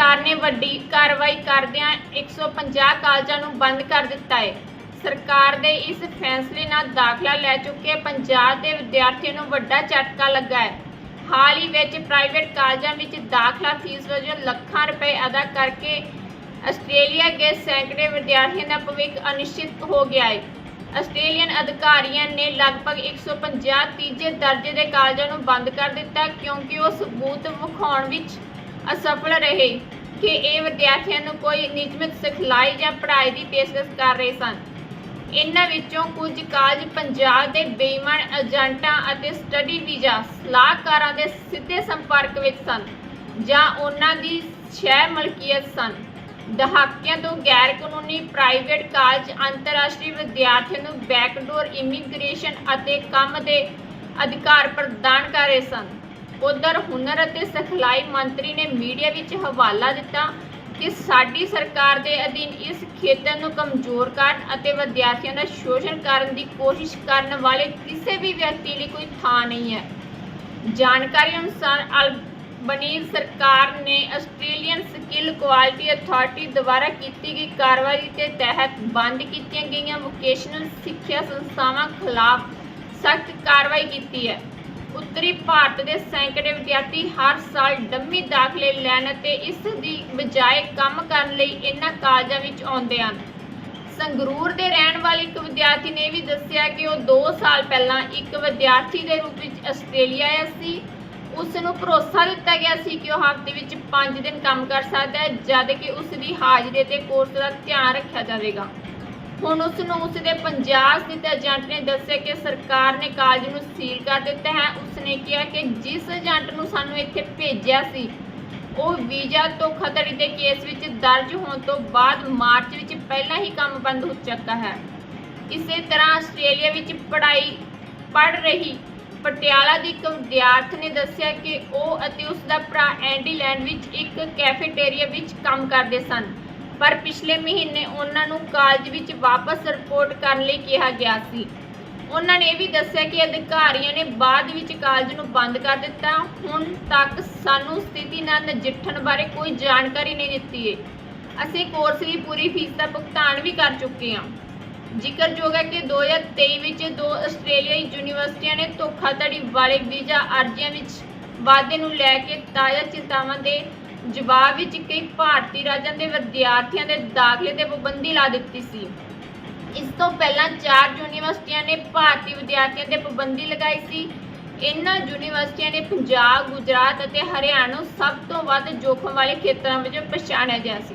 ਸਰਕਾਰ ਨੇ ਵੱਡੀ ਕਾਰਵਾਈ ਕਰਦਿਆਂ 150 ਕਾਲਜਾਂ ਨੂੰ ਬੰਦ ਕਰ ਦਿੱਤਾ ਹੈ। ਸਰਕਾਰ ਦੇ ਇਸ ਫੈਸਲੇ ਨਾਲ ਦਾਖਲਾ ਲੈ ਚੁੱਕੇ ਪੰਜਾਬ ਦੇ ਵਿਦਿਆਰਥੀਆਂ ਨੂੰ ਵੱਡਾ ਝਟਕਾ ਲੱਗਾ ਹੈ। ਹਾਲ ਹੀ ਵਿੱਚ ਪ੍ਰਾਈਵੇਟ ਕਾਲਜਾਂ ਵਿੱਚ ਦਾਖਲਾ ਫੀਸ ਵਜੋਂ ਲੱਖਾਂ ਰੁਪਏ ਅਦਾ ਕਰਕੇ ਆਸਟ੍ਰੇਲੀਆ ਗਏ ਸੈਂਕੜੇ ਵਿਦਿਆਰਥੀਆਂ ਦਾ ਭਵਿੱਖ ਅਨਿਸ਼ਚਿਤ ਹੋ ਗਿਆ ਹੈ। ਆਸਟ੍ਰੇਲੀਅਨ ਅਧਿਕਾਰੀਆਂ ਨੇ ਲਗਭਗ 150 ਤੀਜੇ ਦਰਜੇ ਦੇ ਕਾਲਜਾਂ ਨੂੰ ਬੰਦ ਕਰ ਦਿੱਤਾ ਕਿਉਂਕਿ ਉਹ ਸਬੂਤ ਵਿਖਾਉਣ ਵਿੱਚ ਅਸਫਲ ਰਹੇ ਕਿ ਇਹ ਵਿਦਿਆਰਥੀਆਂ ਨੂੰ ਕੋਈ ਨਿਯਮਿਤ ਸਿਖਲਾਈ ਜਾਂ ਪੜ੍ਹਾਈ ਦੀ ਪੇਸ਼ਕਸ਼ ਕਰ ਰਹੇ ਸਨ। ਇਹਨਾਂ ਵਿੱਚੋਂ ਕੁਝ ਕਾਲਜ ਪੰਜਾਬ ਦੇ ਬੇਈਮਾਨ ਏਜੰਟਾਂ ਅਤੇ ਸਟੱਡੀ ਵੀਜ਼ਾ ਸਲਾਹਕਾਰਾਂ ਦੇ ਸਿੱਧੇ ਸੰਪਰਕ ਵਿੱਚ ਸਨ ਜਾਂ ਉਹਨਾਂ ਦੀ ਸ਼ਹਿ ਮਲਕੀਅਤ ਸਨ। ਦਹਾਕਿਆਂ ਤੋਂ ਗੈਰ ਕਾਨੂੰਨੀ ਪ੍ਰਾਈਵੇਟ ਕਾਲਜ ਅੰਤਰਰਾਸ਼ਟਰੀ ਵਿਦਿਆਰਥੀਆਂ ਨੂੰ ਬੈਕਡੋਰ ਇਮੀਗ੍ਰੇਸ਼ਨ ਅਤੇ ਕੰਮ ਦੇ ਅਧਿਕਾਰ ਪ੍ਰਦਾਨ ਕਰ ਰਹੇ ਸਨ। ਉਧਰ ਹੁਨਰ ਅਤੇ ਸਿਖਲਾਈ ਮੰਤਰੀ ਨੇ ਮੀਡੀਆ ਵਿੱਚ ਹਵਾਲਾ ਦਿੱਤਾ ਕਿ ਸਾਡੀ ਸਰਕਾਰ ਦੇ ਅਧੀਨ ਇਸ ਖੇਤਰ ਨੂੰ ਕਮਜ਼ੋਰ ਕਰਨ ਅਤੇ ਵਿਦਿਆਰਥੀਆਂ ਦਾ ਸ਼ੋਸ਼ਣ ਕਰਨ ਦੀ ਕੋਸ਼ਿਸ਼ ਕਰਨ ਵਾਲੇ ਕਿਸੇ ਵੀ ਵਿਅਕਤੀ ਲਈ ਕੋਈ ਥਾਂ ਨਹੀਂ ਹੈ। ਜਾਣਕਾਰੀ ਅਨੁਸਾਰ ਅਲਬਨੀਜ਼ ਸਰਕਾਰ ਨੇ ਆਸਟ੍ਰੇਲੀਅਨ ਸਕਿੱਲ ਕੁਆਲਿਟੀ ਅਥਾਰਟੀ ਦੁਆਰਾ ਕੀਤੀ ਗਈ ਕਾਰਵਾਈ ਦੇ ਤਹਿਤ ਬੰਦ ਕੀਤੀਆਂ ਗਈਆਂ ਵੋਕੇਸ਼ਨਲ ਸਿੱਖਿਆ ਸੰਸਥਾਵਾਂ ਖਿਲਾਫ ਸਖਤ ਕਾਰਵਾਈ ਕੀਤੀ ਹੈ। ਉੱਤਰੀ ਭਾਰਤ ਦੇ ਸੈਂਕੜੇ ਵਿਦਿਆਰਥੀ ਹਰ ਸਾਲ ਡੰਮੀ ਦਾਖਲੇ ਲੈਣ ਅਤੇ ਇਸ ਦੀ ਬਜਾਏ ਕੰਮ ਕਰਨ ਲਈ ਇਹਨਾਂ ਕਾਲਜਾਂ ਵਿੱਚ ਆਉਂਦੇ ਹਨ। ਸੰਗਰੂਰ ਦੇ ਰਹਿਣ ਵਾਲੇ ਇੱਕ ਵਿਦਿਆਰਥੀ ਨੇ ਵੀ ਦੱਸਿਆ ਕਿ ਉਹ 2 ਸਾਲ ਪਹਿਲਾਂ ਇੱਕ ਵਿਦਿਆਰਥੀ ਦੇ ਰੂਪ ਵਿੱਚ ਆਸਟ੍ਰੇਲੀਆ ਆਇਆ ਸੀ। ਉਸ ਨੂੰ ਭਰੋਸਾ ਦਿੱਤਾ ਗਿਆ ਸੀ ਕਿ ਉਹ ਹਫ਼ਤੇ ਵਿੱਚ 5 ਦਿਨ ਕੰਮ ਕਰ ਸਕਦਾ ਹੈ ਜਦ ਕਿ ਉਸ ਦੀ ਹਾਜ਼ਰੀ ਤੇ ਕੋਰਸ ਦਾ ਧਿਆਨ ਰੱਖਿਆ ਜਾਵੇਗਾ। ਹੁਣ ਉਸ ਨੂੰ ਉਸ ਦੇ ਪੰਜਾਬ ਸਥਿਤ ਏਜੰਟ ਨੇ ਦੱਸਿਆ ਕਿ ਸਰਕਾਰ ਨੇ ਕਾਲਜ ਨੂੰ ਸੀਲ ਕਰ ਦਿੱਤਾ ਹੈ। ਉਸ ਨੇ ਕਿਹਾ ਕਿ ਜਿਸ ਏਜੰਟ ਨੂੰ ਸਾਨੂੰ ਇੱਥੇ ਭੇਜਿਆ ਸੀ, ਉਹ ਵੀਜ਼ਾ ਧੋਖਾਧੜੀ ਦੇ ਕੇਸ ਵਿੱਚ ਦਰਜ ਹੋਣ ਤੋਂ ਬਾਅਦ ਮਾਰਚ ਵਿੱਚ ਪਹਿਲਾਂ ਹੀ ਕੰਮ ਬੰਦ ਹੋ ਚੁੱਕਾ ਹੈ। ਇਸੇ ਤਰ੍ਹਾਂ ਆਸਟ੍ਰੇਲੀਆ ਵਿੱਚ ਪੜ੍ਹਾਈ ਪੜ੍ਹ ਰਹੀ ਪਟਿਆਲਾ ਦੀ ਇੱਕ ਵਿਦਿਆਰਥ ਨੇ ਦੱਸਿਆ ਕਿ ਉਹ ਅਤੇ ਉਸ ਦਾ ਭਰਾ ਐਂਡੀਲੈਂਡ ਵਿੱਚ ਇੱਕ ਕੈਫੇਟੇਰੀਆ ਵਿੱਚ ਕੰਮ ਕਰਦੇ ਸਨ। ਪਰ ਪਿਛਲੇ ਮਹੀਨੇ ਉਹਨਾਂ ਨੂੰ ਕਾਲਜ ਵਿੱਚ ਵਾਪਸ ਰਿਪੋਰਟ ਕਰਨ ਲਈ ਕਿਹਾ ਗਿਆ ਸੀ। ਉਹਨਾਂ ਨੇ ਇਹ ਵੀ ਦੱਸਿਆ ਕਿ ਅਧਿਕਾਰੀਆਂ ਨੇ ਬਾਅਦ ਵਿੱਚ ਕਾਲਜ ਨੂੰ ਬੰਦ ਕਰ ਦਿੱਤਾ। ਹੁਣ ਤੱਕ ਸਾਨੂੰ ਸਥਿਤੀ ਨਾਲ ਨਜਿੱਠਣ ਬਾਰੇ ਕੋਈ ਜਾਣਕਾਰੀ ਨਹੀਂ ਦਿੱਤੀ ਏ। ਅਸੀਂ ਕੋਰਸ ਦੀ ਪੂਰੀ ਫੀਸ ਦਾ ਭੁਗਤਾਨ ਵੀ ਕਰ ਚੁੱਕੇ ਹਾਂ। ਜ਼ਿਕਰਯੋਗ ਹੈ ਕਿ 2023 ਵਿੱਚ ਦੋ ਆਸਟ੍ਰੇਲੀਆਈ ਯੂਨੀਵਰਸਿਟੀਆਂ ਨੇ ਧੋਖਾਧੜੀ ਵਾਲੇ ਵੀਜ਼ਾ ਅਰਜ਼ੀਆਂ ਵਿੱਚ ਵਾਧੇ ਨੂੰ ਲੈ ਕੇ ਤਾਜ਼ਾ ਚਿੰਤਾਵਾਂ ਦੇ ਜਵਾਬ ਵਿੱਚ ਕਈ ਭਾਰਤੀ ਰਾਜਾਂ ਦੇ ਵਿਦਿਆਰਥੀਆਂ ਦੇ ਦਾਖਲੇ ਤੇ ਪਾਬੰਦੀ ਲਾ ਦਿੱਤੀ ਸੀ। ਇਸ ਤੋਂ ਪਹਿਲਾਂ ਚਾਰ ਯੂਨੀਵਰਸਿਟੀਆਂ ਨੇ ਭਾਰਤੀ ਵਿਦਿਆਰਥੀਆਂ ਤੇ ਪਾਬੰਦੀ ਲਗਾਈ ਸੀ। ਇਨ੍ਹਾਂ ਯੂਨੀਵਰਸਿਟੀਆਂ ਨੇ ਪੰਜਾਬ, ਗੁਜਰਾਤ ਅਤੇ ਹਰਿਆਣਾ ਨੂੰ ਸਭ ਤੋਂ ਵੱਧ ਜੋਖਮ ਵਾਲੇ ਖੇਤਰਾਂ ਵਜੋਂ ਪਛਾਣਿਆ ਗਿਆ ਸੀ।